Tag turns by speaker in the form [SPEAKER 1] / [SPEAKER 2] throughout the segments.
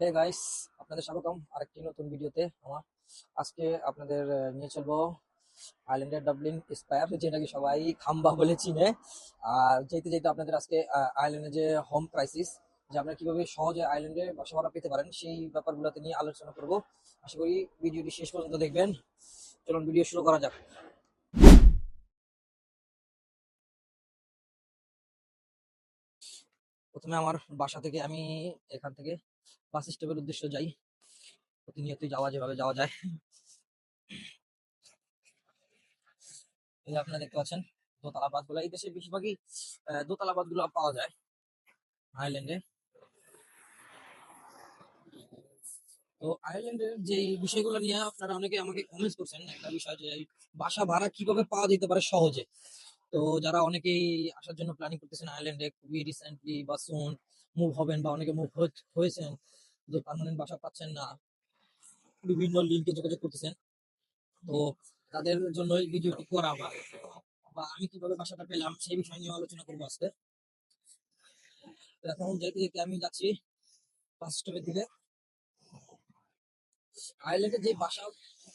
[SPEAKER 1] Hey guys আপনাদের স্বাগতম। আরেকটি নতুন ভিডিওতে আমার। আজকে আপনাদের নিয়ে চলবো আইল্যান্ডের ডাবলিন স্পায়ার যেটাকে সবাই খাম্বা বলে চিনে। আর যেতে যেতে আপনাদের আজকে আইল্যান্ডে যে হোম ক্রাইসিস যে আপনারা কীভাবে সহজে আইল্যান্ডে বাসা পেতে পারেন, সেই ব্যাপারগুলোতে নিয়ে আলোচনা করব। আশা করি ভিডিওটি শেষ পর্যন্ত দেখবেন। চলুন, ভিডিও শুরু করা যাক। প্রথমে আমার বাসা থেকে আমি এখান থেকে বাস স্টপের উদ্দেশ্য যাই। প্রতিনিয়তই যাওয়া যেভাবে যাওয়া যায়। আপনারা দেখতে পাচ্ছেন, দোতলা বাসগুলো এই দেশে বেশিরভাগই দোতলা বাসগুলো পাওয়া যায় আইল্যান্ডে তো আইল্যান্ডের যে বিষয়গুলো নিয়ে আপনারা অনেকে আমাকে কমেন্টস করছেন, একটা বিষয় যে বাসা ভাড়া কীভাবে পাওয়া যেতে পারে সহজে? তো যারা অনেকেই আসার জন্য প্ল্যানিং করতেছেন আইল্যান্ডে খুবই রিসেন্টলি বা সুন মুভ হবেন বা অনেকে মুভ হয়েছেন যে পার্মানেন্ট বাসা পাচ্ছেন না। বিভিন্ন লিঙ্কে যোগাযোগ করতেছেন। তো তাদের জন্য এই ভিডিওটি করা বা আমি কীভাবে বাসাটা পেলাম সেই বিষয় নিয়ে আলোচনা করব আজকে। এখন যেতে যেতে আমি যাচ্ছি বাস স্টপের দিকে। আইল্যান্ডের যে বাসা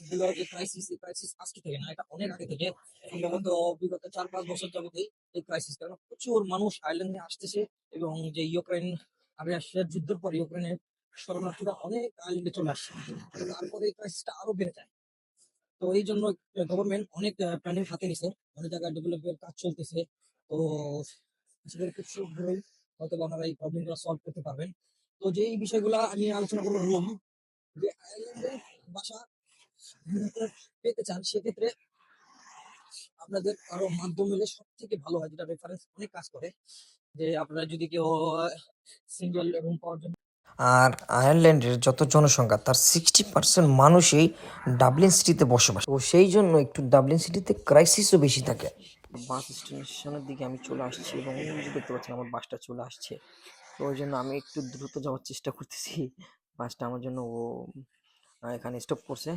[SPEAKER 1] গুলো, যে ক্রাইসিস এই ক্রাইসিস আজকে থেকে না, এটা অনেক আগে থেকে, সম্ভবত বিগত চার পাঁচ বছর যাবতই এই ক্রাইসিস কারণ প্রচুর মানুষ আইল্যান্ডে আসতেছে এবং যে ইউক্রেন আর রাশিয়ার যুদ্ধের পর ইউক্রেনের শরণার্থীরা অনেক আইল্যান্ডে চলে আসছে তো তারপরে এই ক্রাইসিসটা আরও বেড়ে যায়। তো এই জন্য গভর্নমেন্ট অনেক প্ল্যানিং হাতে নিছে। অনেক জায়গায় ডেভেলপের কাজ চলতেছে। তো আশা খুব শীঘ্রই হয়তো বা ওনারা এই প্রবলেমগুলো সলভ করতে পারবেন। তো যে এই বিষয়গুলো আমি আলোচনা করব রুম যে আইল্যান্ডে বাসা পেতে চান, সেক্ষেত্রে আপনাদের আরও মাধ্যম হলে সব থেকে ভালো হয়, যেটা রেফারেন্স অনেক কাজ করে। যে আপনারা যদি কেউ সিঙ্গেল রুম পাওয়ার জন্য
[SPEAKER 2] আর আয়ারল্যান্ডের যত জনসংখ্যা, তার সিক্সটি পার্সেন্ট মানুষই ডাবলিন সিটিতে বসবাস। তো সেই জন্য একটু ডাবলিন সিটিতে ক্রাইসিসও বেশি থাকে। বাস স্টেশনের দিকে আমি চলে আসছি এবং দেখতে পাচ্ছেন আমার বাসটা চলে আসছে। তো ওই জন্য আমি একটু দ্রুত যাওয়ার চেষ্টা করতেছি। বাসটা আমার জন্য ও এখানে স্টপ করছে।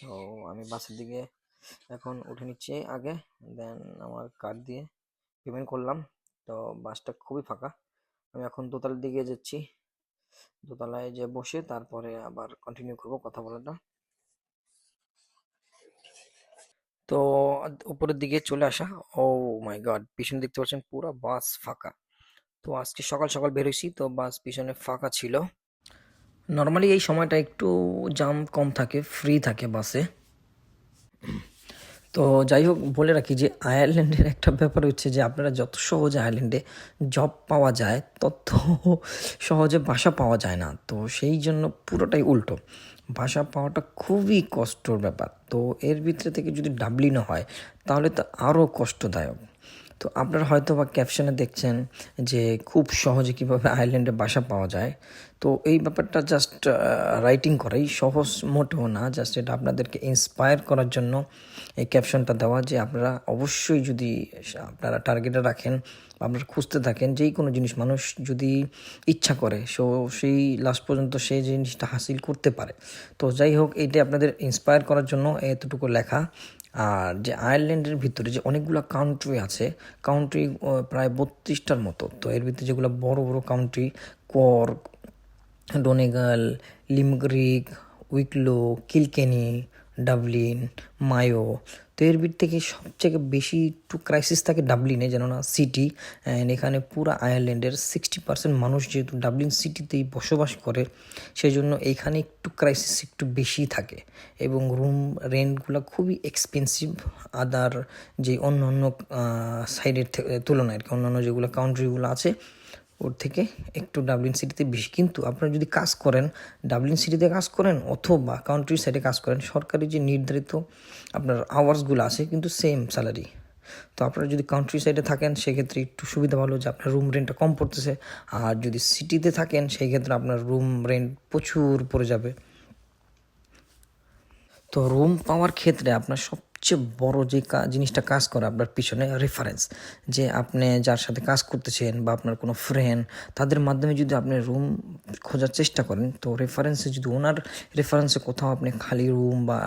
[SPEAKER 2] তো আমি বাসের দিকে এখন উঠে নিচ্ছি আগে দেন আমার কার্ড দিয়ে পেমেন্ট করলাম। তো বাসটা খুবই ফাঁকা। আমি এখন দোতলার দিকে যাচ্ছি। দোতলায় যে বসে তারপরে আবার কন্টিনিউ করব কথা বলাটা। তো উপরের দিকে চলে আসা ও মাই গড পিছনে দেখতে পাচ্ছেন পুরো বাস ফাঁকা। তো আজকে সকাল সকাল বেরোইছি তো বাস পিছনে ফাঁকা ছিল। নর্মালি এই সময়টা একটু জাম কম থাকে ফ্রি থাকে বাসে। তো যাই হোক, বলে রাখি যে আয়ারল্যান্ডের একটা ব্যাপার হচ্ছে যে আপনারা যত সহজে আয়ারল্যান্ডে জব পাওয়া যায়, তত সহজে বাসা পাওয়া যায় না। তো সেই জন্য পুরোটাই উল্টো। বাসা পাওয়াটা খুবই কষ্টর ব্যাপার। তো এর ভিতরে থেকে যদি ডাবলিনও হয়, তাহলে তো আরও কষ্টদায়ক। তো আপনারা হয়তো বা ক্যাপশনে দেখছেন যে খুব সহজে কীভাবে আইল্যান্ডে বাসা পাওয়া যায়। তো এই ব্যাপারটা জাস্ট রাইটিং করাই সহজ মোটেও না জাস্ট এটা আপনাদেরকে ইন্সপায়ার করার জন্য এই ক্যাপশনটা দেওয়া যে আপনারা অবশ্যই যদি আপনারা টার্গেটে রাখেন আপনারা খুঁজতে থাকেন যেই কোনো জিনিস, মানুষ যদি ইচ্ছা করে, সো সেই লাস্ট পর্যন্ত সেই জিনিসটা হাসিল করতে পারে। তো যাই হোক এইটা আপনাদের ইন্সপায়ার করার জন্য এতটুকু লেখা। আর যে আয়ারল্যান্ডের ভিতরে যে অনেকগুলো কাউন্ট্রি আছে কাউন্ট্রি প্রায় বত্রিশটার মতো। তো এর ভিতরে যেগুলো বড় বড় country Cork, Donegal, Limerick, Wicklow, Kilkenny Dublin, Mayo, তো এর ভিতর থেকে সবথেকে বেশি একটু ক্রাইসিস থাকে ডাবলিনে, যেন না সিটি অ্যান্ড এখানে পুরো আয়ারল্যান্ডের সিক্সটি পার্সেন্ট মানুষ যেহেতু ডাবলিন সিটিতেই বসবাস করে সেই জন্য এইখানে একটু ক্রাইসিস একটু বেশি থাকে। এবং রুম রেন্টগুলো খুবই এক্সপেন্সিভ আদার যে অন্য অন্য সাইডের তুলনায় আর কি, অন্যান্য যেগুলো কাউন্ট্রিগুলো আছে ওর থেকে একটু ডাবলিন সিটিতে বেশি। কিন্তু আপনারা যদি কাজ করেন ডাবলিন সিটিতে কাজ করেন অথবা কাউন্ট্রি সাইডে কাজ করেন, সরকারি যে নির্ধারিত আপনার আওয়ার্সগুলো আছে, কিন্তু সেম স্যালারি তো আপনারা যদি কাউন্ট্রি সাইডে থাকেন, সেক্ষেত্রে একটু সুবিধা ভালো যে আপনার রুম রেন্টটা কম পড়তেছে। আর যদি সিটিতে থাকেন সেই ক্ষেত্রে আপনার রুম রেন্ট প্রচুর পড়ে যাবে। তো রুম পাওয়ার ক্ষেত্রে আপনার সবচেয়ে বড় যে জিনিসটা কাজ করে আপনার পিছনে রেফারেন্স যে আপনি যার সাথে কাজ করতেছেন বা আপনার কোনো ফ্রেন্ড তাদের মাধ্যমে যদি আপনি রুম খোঁজার চেষ্টা করেন, তো রেফারেন্সে যদি ওনার রেফারেন্সে কোথাও আপনি খালি রুম বা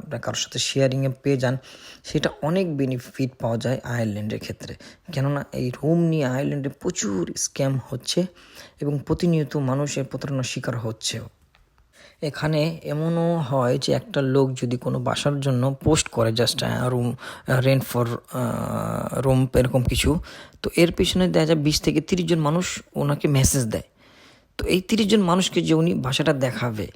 [SPEAKER 2] আপনার কারোর সাথে শেয়ারিংয়ে পেয়ে যান, সেটা অনেক বেনিফিট পাওয়া যায় আয়ারল্যান্ডের ক্ষেত্রে। কেননা এই রুম নিয়ে আয়ারল্যান্ডে প্রচুর স্ক্যাম হচ্ছে এবং প্রতিনিয়ত মানুষের প্রতারণার শিকার হচ্ছেও। এখানে এমনও হয় যে একটা লোক যদি কোনো বাসার জন্য পোস্ট করে just room rent for room এরকম কিছু, তো এর পিছনে দেখা যায় বিশ থেকে তিরিশ জন মানুষ ওনাকে মেসেজ দেয়। তো এই তিরিশ জন মানুষকে যে উনি বাসাটা দেখাবে,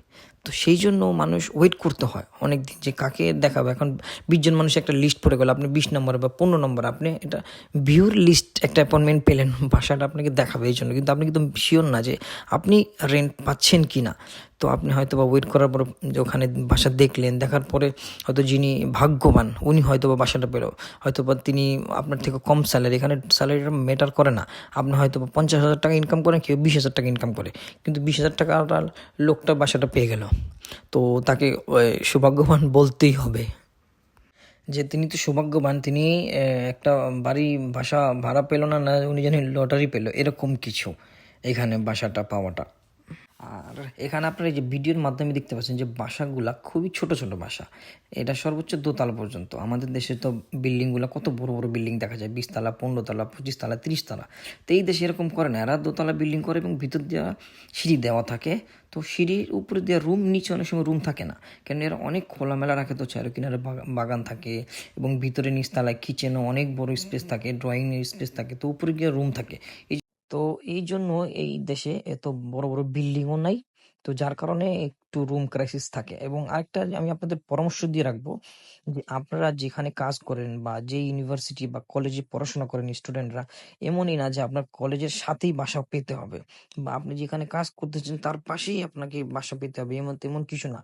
[SPEAKER 2] তো সেই জন্য মানুষ ওয়েট করতে হয়। অনেক দিন যে কাকে দেখাবে? এখন বিশ জন মানুষ একটা লিস্ট পড়ে গেল, আপনি বিশ নম্বরে বা পনেরো নম্বর, আপনি এটা ভিউর লিস্ট একটা অ্যাপয়েন্টমেন্ট পেলেন, বাসাটা আপনাকে দেখাবে এই জন্য। কিন্তু আপনি কিন্তু শিওর না যে আপনি রেন্ট পাচ্ছেন কি না তো আপনি হয়তো বা ওয়েট করার পর ওখানে বাসা দেখলেন, দেখার পরে হয়তো যিনি ভাগ্যবান, উনি হয়তো বা বাসাটা পেল। হয়তো বা তিনি আপনার থেকে কম স্যালারি এখানে স্যালারিটা ম্যাটার করে না। আপনি হয়তো বা পঞ্চাশ হাজার টাকা ইনকাম করেন, কেউ বিশ হাজার টাকা ইনকাম করে। কিন্তু বিশ হাজার টাকা লোকটা বাসাটা পেয়ে গেল। তো তাকে সৌভাগ্যবান বলতেই হবে। যে তিনি তো সৌভাগ্যবান, তিনি একটা বাড়ি, বাসা ভাড়া পেল না না উনি জানি লটারি পেল, এরকম কিছু এখানে বাসাটা পাওয়াটা। আর এখানে আপনারা এই যে ভিডিওর মাধ্যমে দেখতে পাচ্ছেন যে বাসাগুলা খুবই ছোট ছোট বাসা। এটা সর্বোচ্চ দোতলা পর্যন্ত। আমাদের দেশে তো বিল্ডিংগুলো কত বড় বড় বিল্ডিং দেখা যায়। বিশ তালা পনেরো তলা পঁচিশ তালা তিরিশ তালা তো এই দেশে এরকম করে না। এরা দোতলা বিল্ডিং করে এবং ভিতর দেওয়া সিঁড়ি দেওয়া থাকে। তো সিঁড়ির উপরে দেওয়া রুম, নিচে অনেক সময় রুম থাকে না। কেন এরা অনেক খোলামেলা রাখে তো চারো কিনারে বাগান থাকে এবং ভিতরে নিচতলায় কিচেনও অনেক বড় স্পেস থাকে ড্রয়িংয়ের স্পেস থাকে। তো উপরে গিয়ে রুম থাকে। এই তো এই জন্য এই দেশে এত বড় বড় বিল্ডিংও নাই। তো যার কারণে একটু রুম ক্রাইসিস থাকে এবং আরেকটা আমি আপনাদের পরামর্শ দিয়ে রাখব যে আপনারা যেখানে কাজ করেন বা যে ইউনিভার্সিটি বা কলেজে পড়াশোনা করেন স্টুডেন্টরা এমনই না যে আপনার কলেজের সাথেই বাসা পেতে হবে বা আপনি যেখানে কাজ করতেছেন তার পাশেই আপনাকে বাসা পেতে হবে, এমন তেমন কিছু না।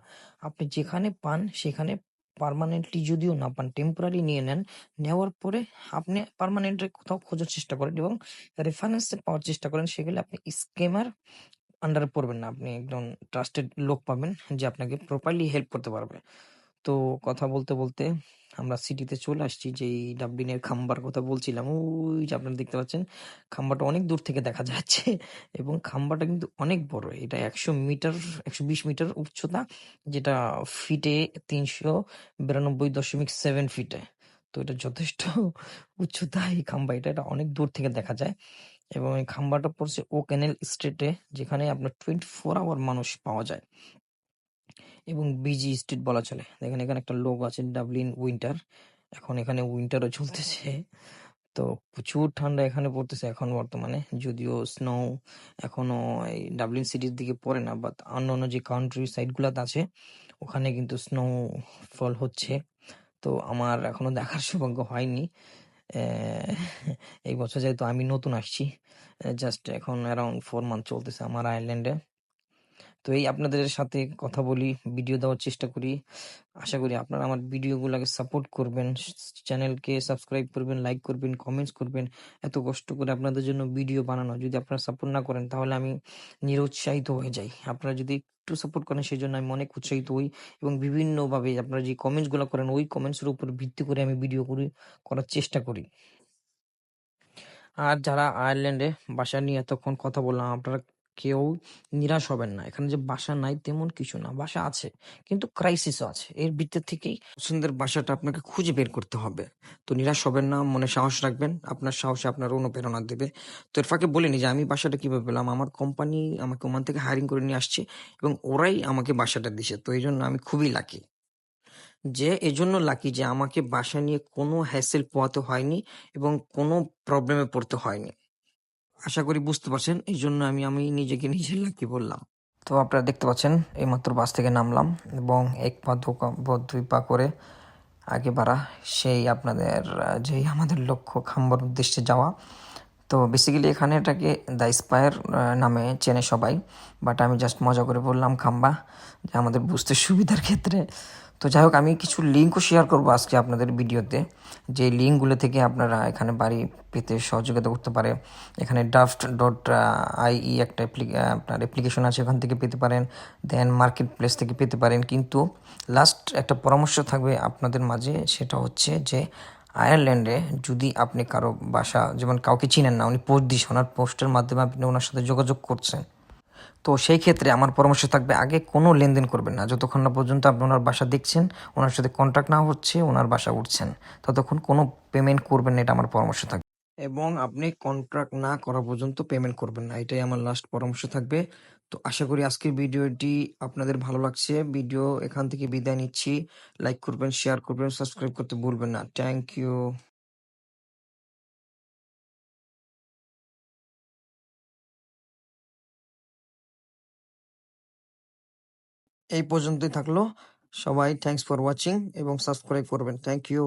[SPEAKER 2] আপনি যেখানে পান সেখানে পার্মানেন্টলি যদিও না পান টেম্পোরারি নিয়ে নেন, নেওয়ার পরে আপনি পার্মানেন্ট কোথাও খোঁজার চেষ্টা করেন এবং রেফারেন্স পাওয়ার চেষ্টা করেন, সেগুলো আপনি স্কেমার আন্ডারে পড়বেন না। আপনি একদম ট্রাস্টেড লোক পাবেন যে আপনাকে প্রপারলি হেল্প করতে পারবে। তো কথা বলতে বলতে আমরা সিটিতে চলে আসছি যে ডাবলিনের খাম্বার কথা বলছিলাম, ওই যে আপনারা দেখতে পাচ্ছেন খাম্বাটা অনেক দূর থেকে দেখা যাচ্ছে এবং খাম্বাটা কিন্তু অনেক বড়। এটা একশো মিটার, একশো বিশ মিটার উচ্চতা, যেটা ফিটে তিনশো বিরানব্বই দশমিক সেভেন ফিটে তো এটা যথেষ্ট উচ্চতা এই খাম্বা। এটা এটা অনেক দূর থেকে দেখা যায় এবং এই খাম্বাটা পড়ছে ও ক্যানেল স্ট্রিটে যেখানে আপনার টোয়েন্টি ফোর আওয়ার মানুষ পাওয়া যায়। এবং বিজি স্ট্রিট বলা চলে। দেখেন, এখানে একটা লোক আছে ডাবলিন উইন্টার এখন এখানে উইন্টারও চলতেছে। তো প্রচুর ঠান্ডা এখানে পড়তেছে এখন বর্তমানে। যদিও স্নো এখনও এই ডাবলিন সিটির দিকে পড়ে না বাট অন্য অন্য যে কান্ট্রি সাইডগুলোতে আছে, ওখানে কিন্তু স্নো ফল হচ্ছে। তো আমার এখনও দেখার সৌভাগ্য হয়নি। এই বছর যেহেতু আমি নতুন আসছি জাস্ট এখন অ্যারাউন্ড ফোর মান্থ চলতেছে আমার আয়ারল্যান্ডে তো এই আপনাদের সাথে কথা বলি ভিডিও দেওয়ার চেষ্টা করি। আশা করি আপনারা আমার ভিডিওগুলোকে সাপোর্ট করবেন চ্যানেলকে সাবস্ক্রাইব করবেন লাইক করবেন কমেন্টস করবেন। এত কষ্ট করে আপনাদের জন্য ভিডিও বানানো, যদি আপনারা সাপোর্ট না করেন, তাহলে আমি নিরুৎসাহিত হয়ে যাই। আপনারা যদি একটু সাপোর্ট করেন সেই জন্য আমি অনেক উৎসাহিত হই এবং বিভিন্নভাবে আপনারা যে কমেন্টসগুলো করেন, ওই কমেন্টসের উপর ভিত্তি করে আমি ভিডিও করি, করার চেষ্টা করি। আর যারা আয়ারল্যান্ডে বাসা নিয়ে এতক্ষণ কথা বললাম, আপনারা কেউ নিরাশ হবেন না। এখানে যে বাসা নাই তেমন কিছু না, বাসা আছে, কিন্তু ক্রাইসিসও আছে। এর ভিতর থেকেই পছন্দের বাসাটা আপনাকে খুঁজে বের করতে হবে। তো নিরাশ হবেন না, মনে সাহস রাখবেন, আপনার সাহসে আপনার অনুপ্রেরণা দেবে। তো এর ফাঁকে বলিনি যে, আমি বাসাটা কীভাবে পেলাম? আমার কোম্পানি আমাকে ওমান থেকে হায়ারিং করে নিয়ে আসছে এবং ওরাই আমাকে বাসাটা দিছে তো এই জন্য আমি খুবই লাকি যে এজন্য লাকি যে, আমাকে বাসা নিয়ে কোনো হ্যাসেল পোয়াতে হয়নি এবং কোনো প্রবলেমে পড়তে হয়নি। আশা করি বুঝতে পারছেন, এই জন্য আমি আমি নিজেকে নিজে লাকি বললাম। তো আপনারা দেখতে পাচ্ছেন, এইমাত্র বাস থেকে নামলাম এবং এক পা দুই পা করে আগে বাড়া সেই আপনাদের, যেই আমাদের লক্ষ্য খাম্বার উদ্দেশ্যে যাওয়া। তো বেসিক্যালি এখানে এটাকে দ্য স্পায়ার নামে চেনে সবাই বাট আমি জাস্ট মজা করে বললাম, খাম্বা, যে আমাদের বুঝতে সুবিধার ক্ষেত্রে তো যাই হোক, আমি কিছু লিঙ্কও শেয়ার করব আজকে আপনাদের ভিডিওতে। যে লিঙ্কগুলো থেকে আপনারা এখানে বাড়ি পেতে সহযোগিতা করতে পারে। এখানে ডাফট ডট আইই একটা আপনার অ্যাপ্লিকেশন আছে ওখান থেকে পেতে পারেন। দেন মার্কেট প্লেস থেকে পেতে পারেন। কিন্তু লাস্ট একটা পরামর্শ থাকবে আপনাদের মাঝে, সেটা হচ্ছে যে আয়ারল্যান্ডে যদি আপনি কারও বাসা, যেমন কাউকে চিনেন না, উনি পোস্ট দিয়েছে, ওনার পোস্টের মাধ্যমে আপনি ওনার সাথে যোগাযোগ করছেন। তো সেই ক্ষেত্রে আমার পরামর্শ থাকবে, আগে কোনো লেনদেন করবেন না। যতক্ষণ না পর্যন্ত আপনি ওনার বাসা দেখছেন, ওনার সাথে কন্ট্যাক্ট না হচ্ছে, ওনার বাসা উঠছেন, ততক্ষণ কোনো পেমেন্ট করবেন না, এটা আমার পরামর্শ থাকবে। এবং আপনি কন্ট্রাক্ট না করা পর্যন্ত পেমেন্ট করবেন না, এটাই আমার লাস্ট পরামর্শ থাকবে। তো আশা করি আজকের ভিডিওটি আপনাদের ভালো লাগছে। ভিডিও এখান থেকে বিদায় নিচ্ছি। লাইক করবেন শেয়ার করবেন সাবস্ক্রাইব করতে ভুলবেন না। থ্যাংক ইউ এই পর্যন্তই থাকল। সবাই থ্যাংকস ফর ওয়াচিং এবং সাবস্ক্রাইব করবেন। Thank you